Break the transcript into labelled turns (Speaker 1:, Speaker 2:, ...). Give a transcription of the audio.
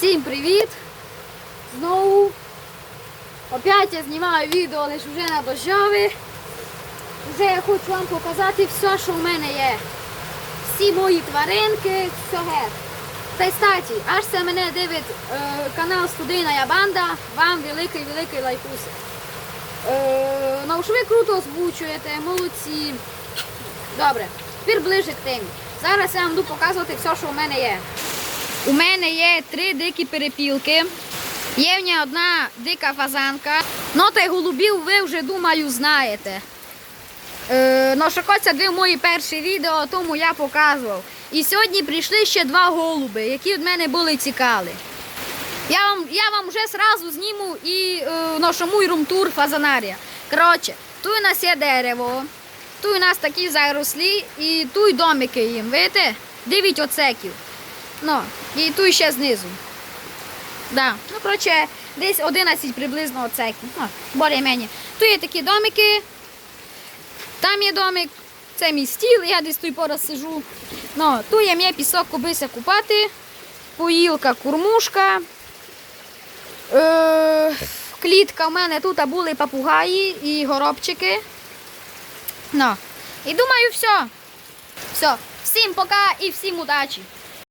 Speaker 1: Всім привіт! Знову опять я знімаю відео, лише вже на дощові. Вже я хочу вам показати все, що в мене є. Всі мої тваринки, все геть. Та й статі, аж це мене дивить е, канал Студийна Я Банда, вам великий-великий лайкусик. Е, ну, що ви круто озвучуєте, молодці. Добре, тепер ближе к темі. Зараз я вам буду показувати все, що в мене є. У мене є три дикі перепілки. Є в мене одна дика фазанка. Ну та голубів ви вже думаю знаєте. Е, ну, це дві мої перші відео, тому я показував. І сьогодні прийшли ще два голуби, які від мене були цікаві. Я вам, я вам вже сразу зніму і е, мій румтур фазанарія. Коротше, тут у нас є дерево, тут у нас такі зарослі і тут домики їм. Видите? Дев'ять оцеків. Ну, і тут ще знизу. Да. Ну, коротше, десь 11 приблизно оцеків. Ну, більш-менш. Тут є такі домики. Там є домик, це мій стіл, я десь тут пораз сижу. Ну, тут є мій пісок кубися купати, поїлка, курмушка. Е, клітка в мене тут були папугаї і горобчики. Ну, і думаю, все. Все. Всім пока і всім удачі.